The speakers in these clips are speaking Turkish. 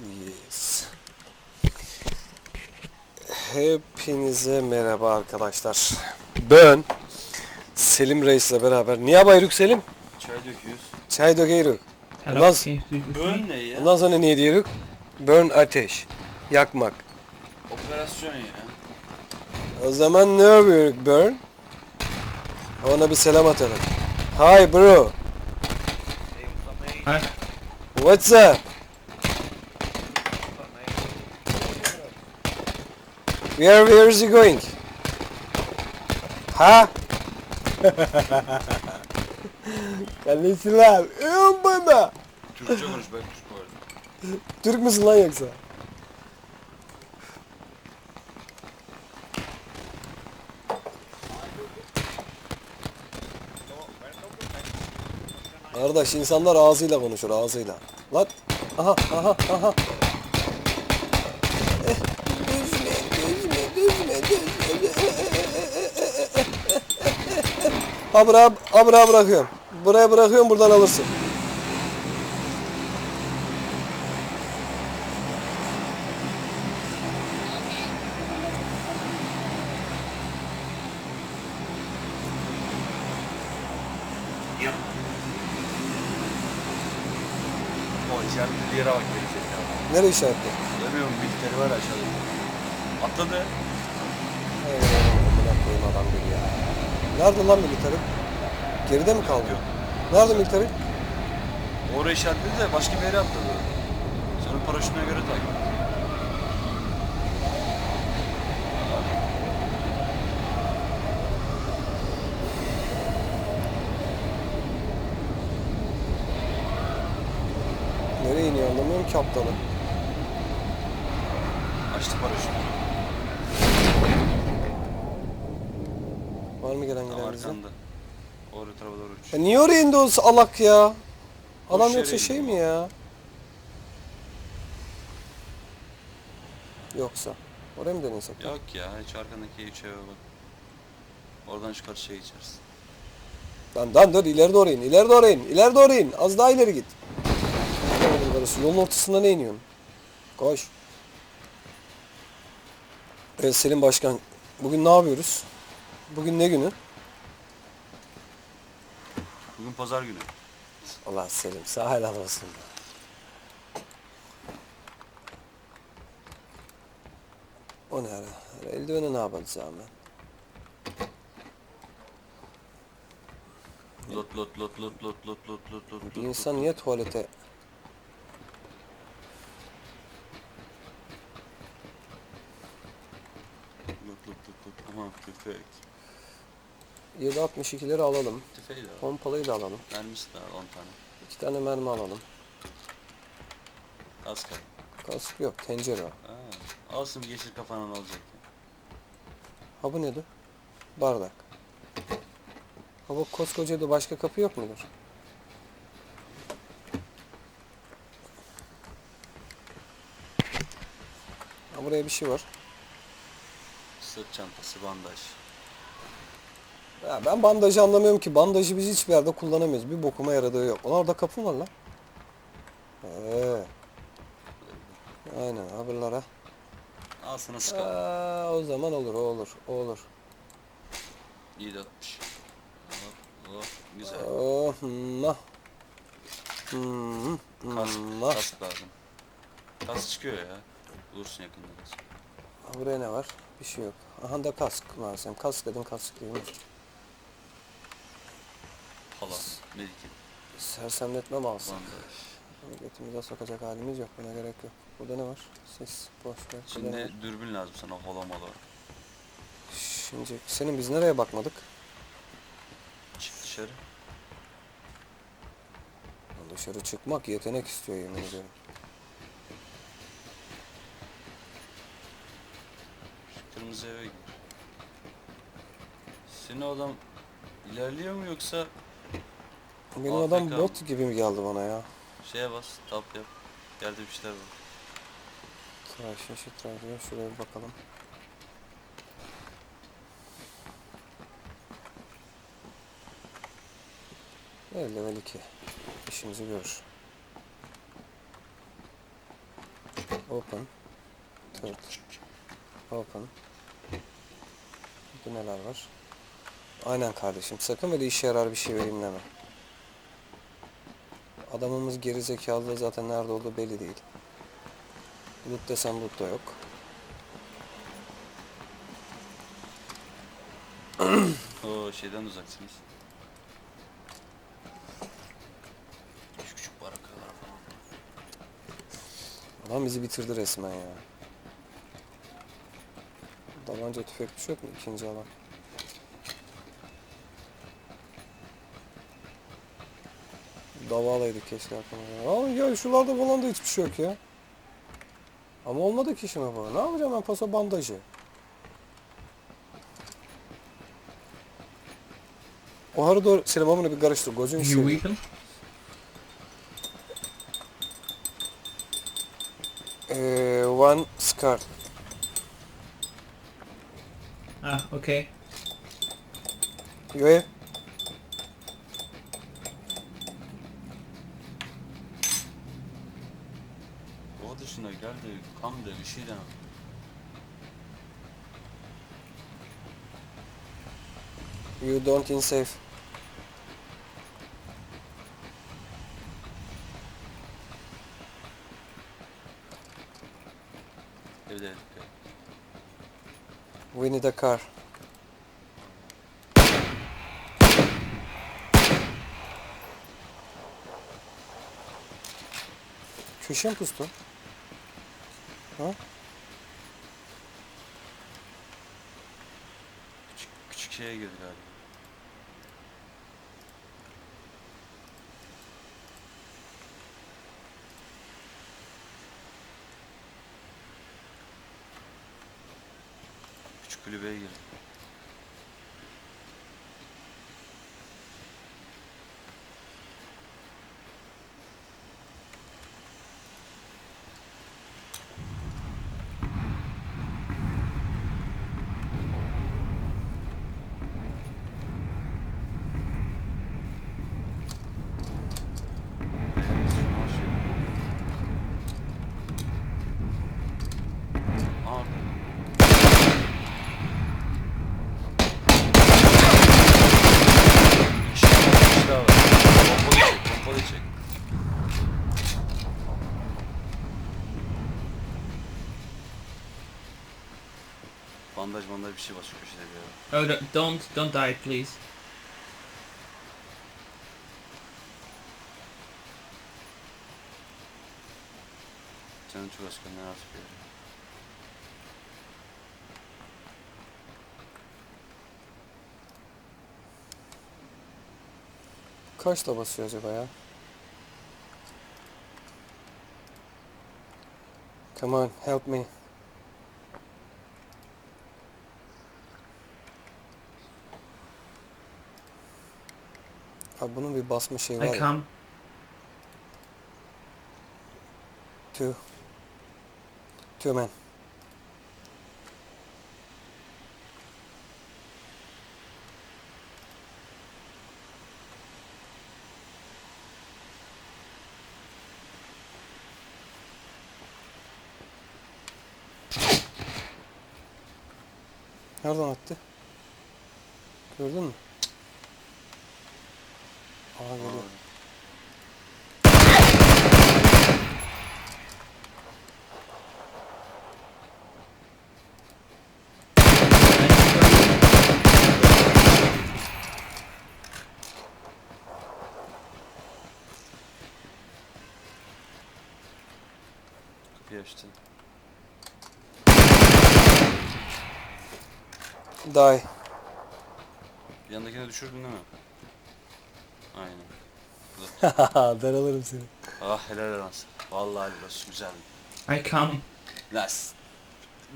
Yes. Hepinize merhaba arkadaşlar. Ben Selim Reis'le beraber. Niye bayruk Selim? Çay döküyoruz. Çay döküyoruz. Ondan? Bön ne ya? ondan sonra ne diyoruz? Burn ateş. Yakmak. Operasyon ya. O zaman ne yapıyoruz Burn? Ona bir selam atalım. Hi bro. What's up? Where where is he going? Ha? Kalesiler. Ön bana. Türkçe konuş ben Türk bu arada. Türk müsün lan yoksa? Kardeş insanlar ağzıyla konuşur ağzıyla. Lan aha aha aha. Abra, abra bırakıyorum. Buraya bırakıyorum buradan alırsın. işaretli bir yere bak gelecek ya. Nereye işaretli? Demiyorum bildikleri var aşağıda. Atladı. Nerede lan militeri? Geride mi kaldı? Nerede militeri? Oraya işaretledi de başka bir yere atladı. Senin paraşütüne göre takip. Nereye iniyor anlamıyorum ki aptalı. Açtı paraşütü. Var mı gelen Tam gelen bize? arkanda. Oraya tarafa doğru uç. Ya niye oraya indi o alak ya? Adam Boş yoksa yere şey indi. mi ya? Yoksa. Oraya mı denesek? Yok ya hiç arkandaki üç eve bak. Oradan şu karşıya geçeriz. Lan lan dur ileri doğru in, ileri doğru in, ileri doğru in. Az daha ileri git. Yolun ortasında ne iniyorsun? Koş. Evet Selim Başkan, bugün ne yapıyoruz? Bugün ne günü? Bugün pazar günü. Allah Selim sağ helal olsun. O ne ara? Eldiveni ne yapacağım ben? Lot lot lot lot lot lot lot lot lot. Bir insan niye tuvalete... Lot lot lot lot. Aman tüfek. 7.62'leri alalım. Tüfeği de al. Pompalıyı da alalım. Mermisi de al 10 tane. İki tane mermi alalım. Az kal. Kask yok, tencere var. Aa, alsın yeşil kafana ne olacak ya. Ha bu nedir? Bardak. Ha bu koskoca da başka kapı yok mudur? Ha buraya bir şey var. Sırt çantası, bandaj. Ya ben bandajı anlamıyorum ki. Bandajı biz hiçbir yerde kullanamıyoruz. Bir bokuma yaradığı yok. Ulan orada kapı var lan. Ee. Aynen haberlere. Al sana sıkalım. Aa, o zaman olur, o olur, o olur. İyi de atmış. Oh, oh, güzel. Oh, nah. Hmm, Kask, hmm, nah. kask lazım. Kask çıkıyor ya. Bulursun yakında Buraya ne var? Bir şey yok. Aha da kask lazım. Kask dedin kask değil mi? Hala, medikit, Sersemletme mi alsın? bandaj. Sokacak halimiz yok. Buna gerek yok. Burada ne var? Ses, boş ver. Şimdi dürbün lazım sana hola mola. Şimdi senin biz nereye bakmadık? Çık dışarı. Lan Dışarı çıkmak yetenek istiyor yemin ediyorum. Şu kırmızı eve gir. Senin o adam ilerliyor mu yoksa Benim AFK adam bot gibi mi geldi bana ya? şeye bas, tap yap. Yerde bir şeyler var. Tıraş eşit radyo. Şuraya bir bakalım. Evet level 2. İşimizi görür. Open. Third. Open. Burada neler var? Aynen kardeşim. Sakın böyle işe yarar bir şey vereyim deme. Adamımız geri zekalı zaten nerede olduğu belli değil. Loot desem loot da yok. O şeyden uzaksınız. Küçük küçük barakalar falan. Adam bizi bitirdi resmen ya. Tabanca tüfek bir şey yok mu? İkinci alan. Dava alaydık keşke aklıma. Aa, ya şuralarda falan da hiçbir şey yok ya. Ama olmadı ki şimdi bu. Ne yapacağım ben paso bandajı? O ara doğru sinemamını bir karıştır. Gözün seveyim. weapon? Ee, one scar. Ah, okay. Yo O da bir şey de. You don't in safe. Evde evde. We need a car. Köşe mi pustu? Ha? Küçük, küçük şeye girdi galiba. Küçük kulübeye girdi. Aa. İşte bir daha var. Pompalı çek, pompalı çek. Bandaj bandaj bir şey var şu köşede bir yere. Oh, don't- don't, don't die, please. Canın çok az kendine artık yere. Kaçla basıyor acaba ya? Come on, help me. Abi bunun bir basma şeyi var I ya. come. Two. Two men. Nereden attı? Gördün mü? Aa geliyor. Kapıyı açtı. Die. Yanındakini düşürdün değil mi? Aynen. ben alırım seni. Ah helal olsun. Vallahi olsun güzel. I come. Las.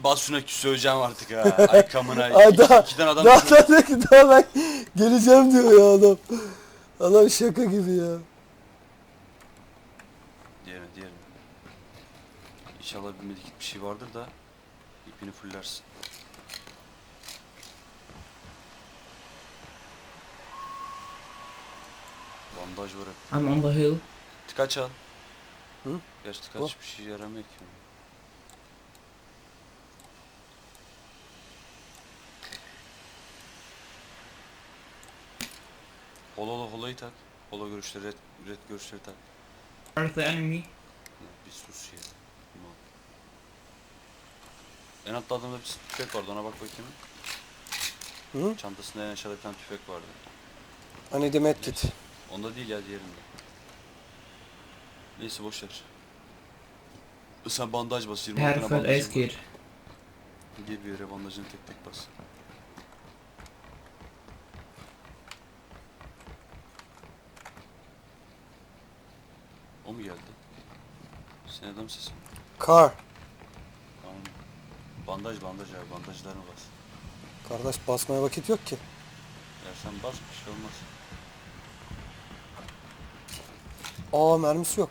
Bas şuna söyleyeceğim artık ha. Ay kamına. Ay daha, iki, tane adam daha, daha, daha, daha ben geleceğim diyor ya adam. Adam şaka gibi ya. Diğerini diğerini. İnşallah bilmedik bir şey vardır da ipini fullersin. Bandaj var hep. I'm on the hill. Tıkaç al. Hı? Gerçi tıkaç Oh. bir şey yaramıyor ki. Holo holo holoyu tak. Holo görüşleri, red, red görüşleri tak. Are the enemy? Ya bir sus ya. Mal. En altta adamda bir tüfek vardı ona bak bakayım. Hı? Çantasında en aşağıda bir tane tüfek vardı. Hani I need a medkit. Onda değil ya diğerinde. Neyse boşver. Sen bandaj bas 20 Had tane a first aid bandajın var. kit. Gir bir yere bandajını tek tek bas. O mu geldi? Sen adam sesi mi? Car. Tamam. Bandaj bandaj abi bandajlarını bas. Kardeş basmaya vakit yok ki. Eğer sen bas bir şey olmaz. Aa mermisi yok.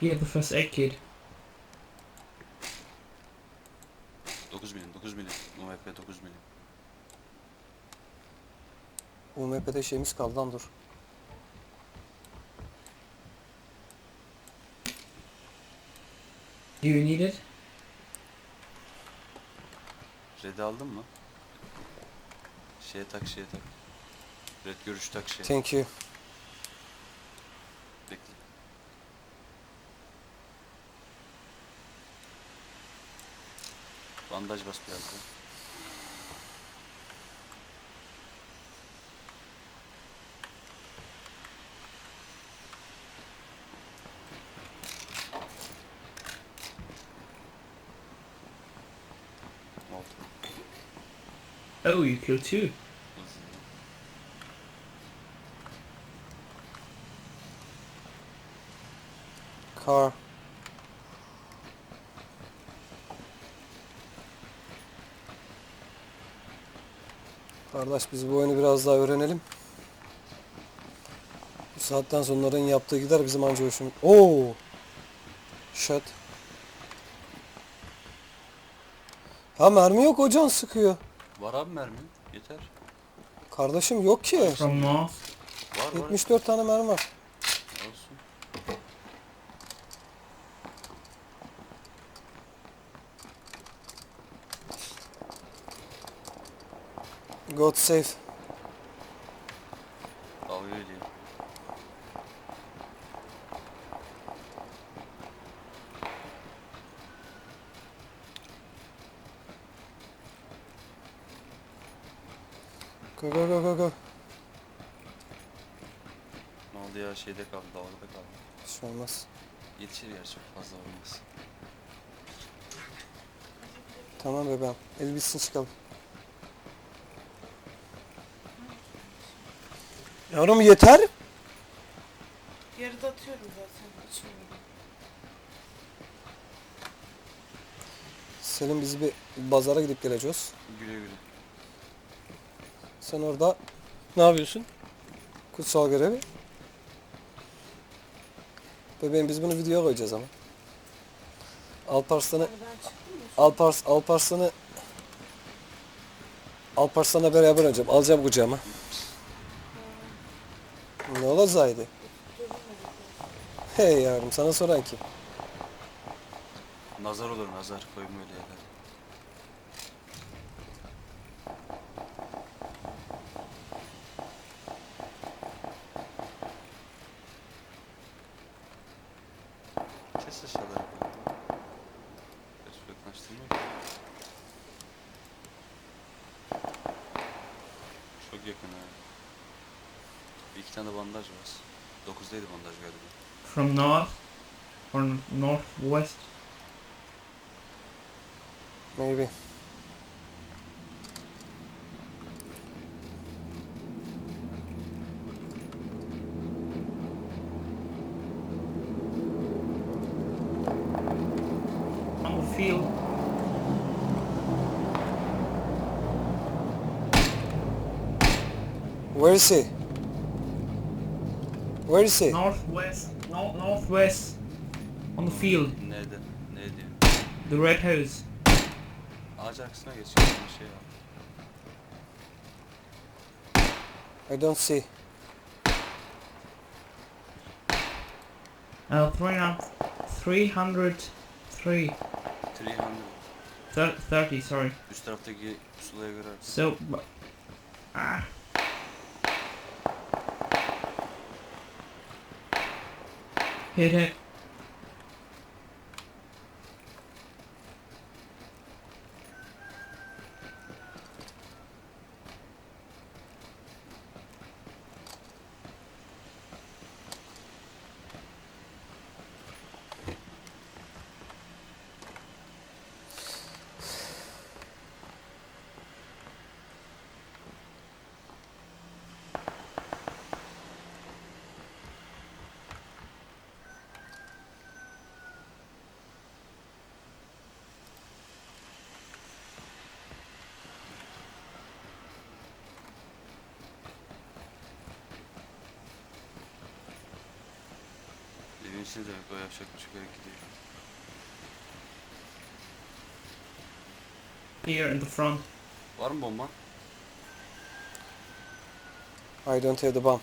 Here, the first aid kit. 9 milim 9 milim. UMP 9 milim. UMP'de şeyimiz kaldı lan dur. Do you need it? Red'i aldın mı? Şeye tak şeye tak. Red görüş tak şeye. Thank you. Bekle. Bandaj bas biraz da. Oh, you killed two. Car. Kardeş biz bu oyunu biraz daha öğrenelim. Bu saatten sonra onların yaptığı gider bizim anca hoşumuz. Oo. Shot. Ha mermi yok hocam sıkıyor. Var abi mermi. Yeter. Kardeşim yok ki. From. Var var. 74 tane mermi var. Olsun. God save. Dalga ediyor. Go go go go go. Ne oldu ya şeyde kaldı dalgada kaldı. Bir şey olmaz. Yetişir yer çok fazla olmaz. Tamam bebeğim. El bitsin çıkalım. Yavrum yeter. Yarıda atıyorum zaten. içmiyorum. Selim biz bir pazara gidip geleceğiz. Güle güle. Sen orada ne yapıyorsun? Kutsal görevi. Bebeğim biz bunu videoya koyacağız ama. Alparslan'ı ben çıktım mı? Alpars Alparslan'ı Alparslan'la beraber oynayacağım. Alacağım kucağıma. Ne olasaydı? Hey yavrum sana soran kim? Nazar olur nazar koyma öyle yerler. North. Or northwest. Maybe. Field. Where is he? Where is he? Northwest. No, northwest. On the field. Ne de? Ne diyor? The red house. Ağaç arkasına geçiyor. Bir şey var. I don't see. Uh, three, hun- 303. 300. Thir- 30, sorry. Üst taraftaki pusulaya göre. So, ah. Hit it. Hit. Evin içinde demek o yapacak şey hareket değil. Here in the front. Var mı bomba? I don't have the bomb.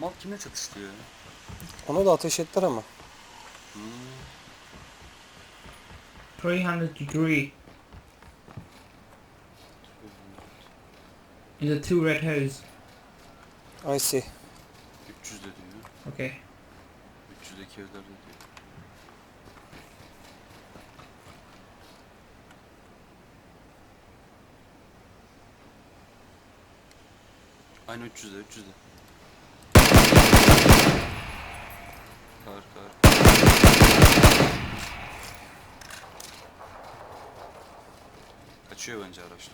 Mal kimle çatıştı ya? Ona da ateş ettiler ama. Hmm. 300 degree. In the two red house. I see. 300 de diyor. Okay. 300'deki evlerde diyor. Aynı 300'de 300'de. Kar kar. Kaçıyor bence araçta.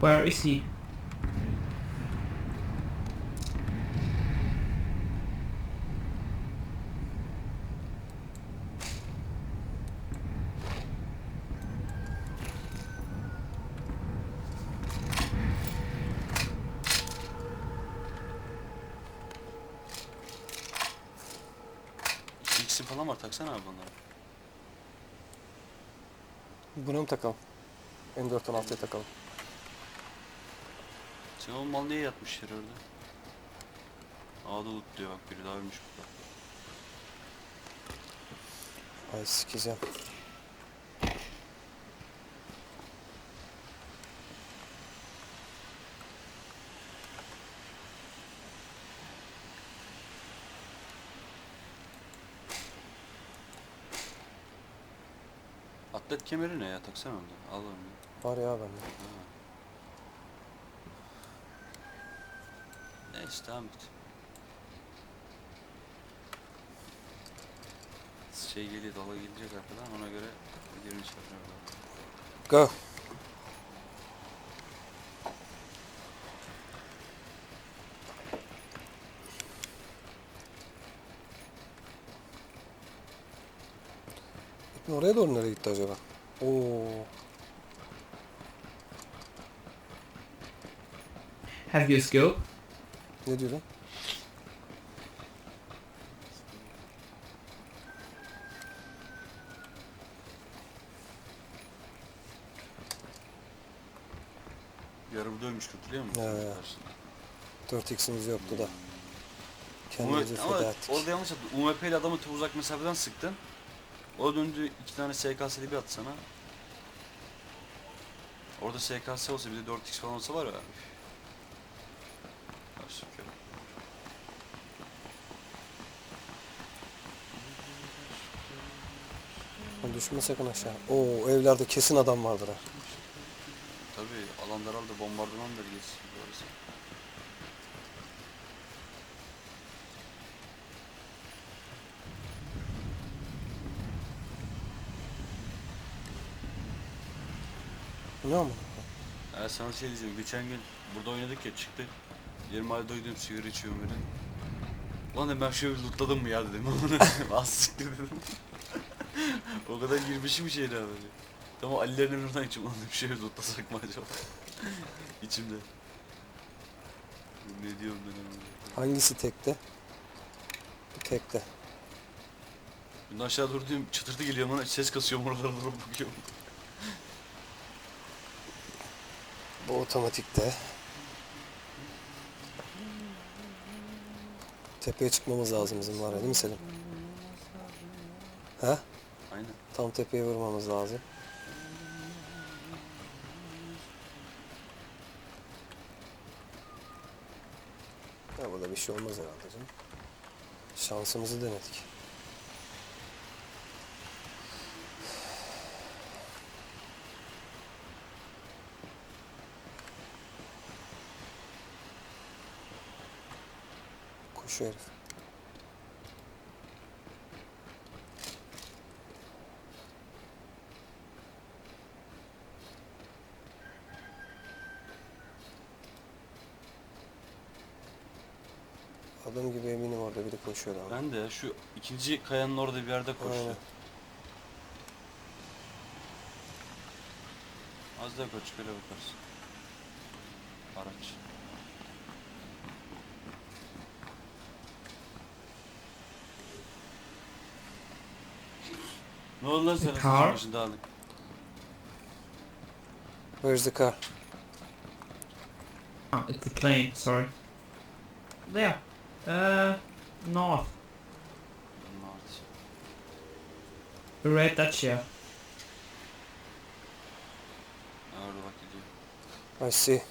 Where is he? Falan var taksana abi onları. Bunu mu takalım? M416'ya takalım. Sen o mal niye yatmış yere orada? Ağda loot diyor bak biri daha ölmüş burada. Ay sikeceğim. Atlet kemeri ne ya taksana onu. Al onu. Var ya bende. Neyse et. Şey geliyor dala gelecek arkadan ona göre gidelim içeri. Go. Oraya doğru nereye gitti acaba? Oo. Have you a scope? Ne diyor lan? Yarım dönmüş hatırlıyor musun? He. Karşısında. 4x'imiz yoktu da. Kendimizi feda ettik. orada yanlış yaptın. UMP ile adamı ta uzak mesafeden sıktın. O döndü iki tane SKS'li bir sana. Orada SKS olsa bir de 4x falan olsa var ya. Lan Düşme sakın aşağı. Oo evlerde kesin adam vardır ha. Tabii alan daraldı bombardıman bölgesi. Doğrusu. Bu ne ama? Ya sana şey diyeceğim. Geçen gün burada oynadık ya çıktık. Yarım halde oynuyorum sigara içiyorum böyle. Ulan ben şöyle lootladım mı ya dedim. Az siktir dedim. o kadar girmişim içeri abi. Tamam Ali'lerin emrinden içim. Ulan dedim şöyle lootlasak mı acaba? İçimde. Ne diyorum ben öyle. Hangisi tekte? Bu tekte. Bundan aşağı doğru diyorum geliyor bana ses kasıyorum oralara doğru bakıyorum. Bu otomatikte. Tepeye çıkmamız lazım bizim var ya değil mi Selim? He? Aynen. Tam tepeye vurmamız lazım. Ya burada bir şey olmaz herhalde canım. Şansımızı denedik. Koşuyor herif. Adam gibi eminim orada biri koşuyor abi. Ben de şu ikinci kayanın orada bir yerde koştu. Aynen. Az daha koş öyle bakarsın. Araç. Ne oldu lan sana? Car? Başını dağınık. Where's the car? Ah, it's the plane, sorry. There. Uh, north. Mart. The red Dacia. Ha, orada bak gidiyor. I see.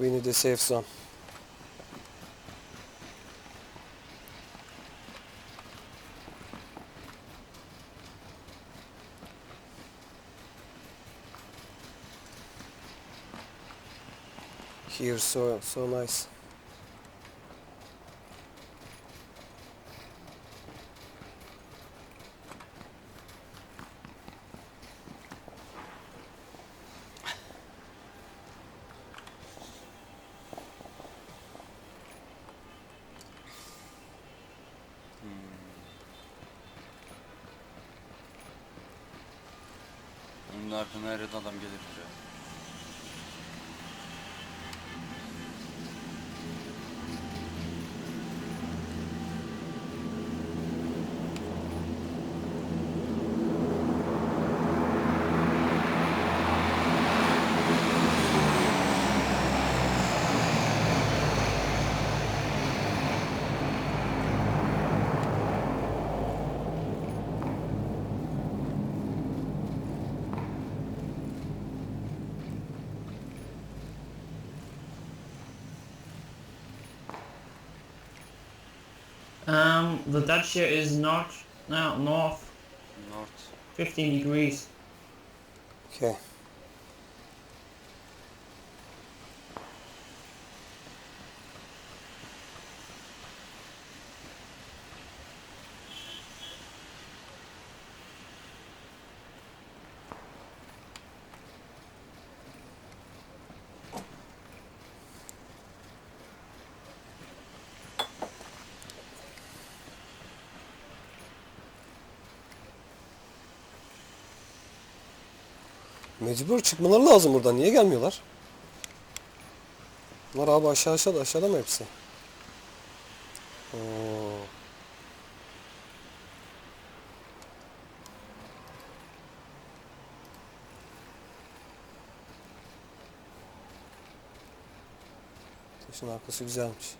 We need a safe zone. Here so so nice. Önümde arkana her adam gelebilir Um, the Dacia is north, no, north, North. 15 degrees. Okay. Mecbur çıkmaları lazım buradan. Niye gelmiyorlar? Bunlar abi aşağı aşağıda aşağıda mı hepsi? Oo. Taşın arkası güzelmiş.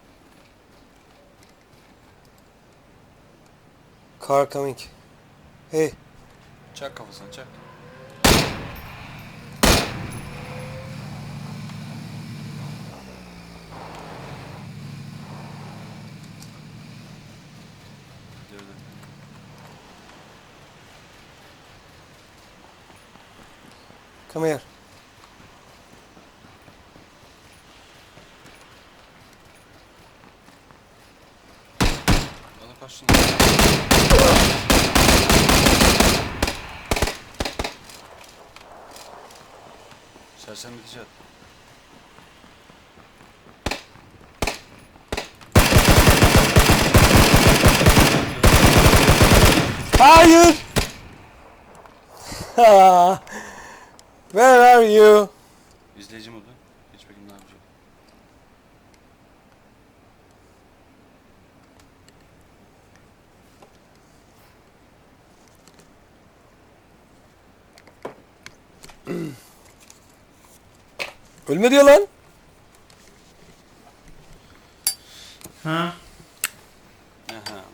Car coming. Hey. Çak kafasını çak. Come here. Bana kaçtın. Sersem bitecek. Hayır. Ha. Where are you? İzleyici modu. Geç bakayım ne yapacak. Ölme diyor lan. Ha? Aha.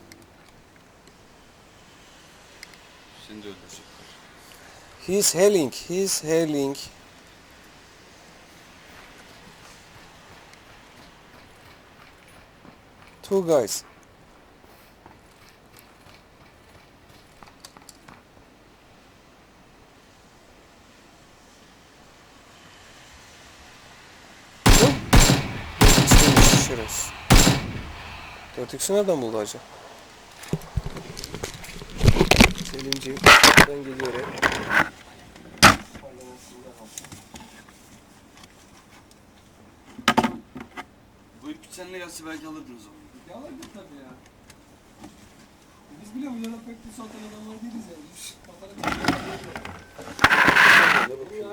Seni de öldürecekler. He's healing. He's healing. Two guys. Şerefsiz. Dört x'i nereden buldu acaba? Selimciğim ben geliyorum. Seninle gelse belki alırdın o zaman. Yalandır tabii ya. Biz bile bu yana pek bir satan adamlar değiliz yani. Şşş, kafana bir şey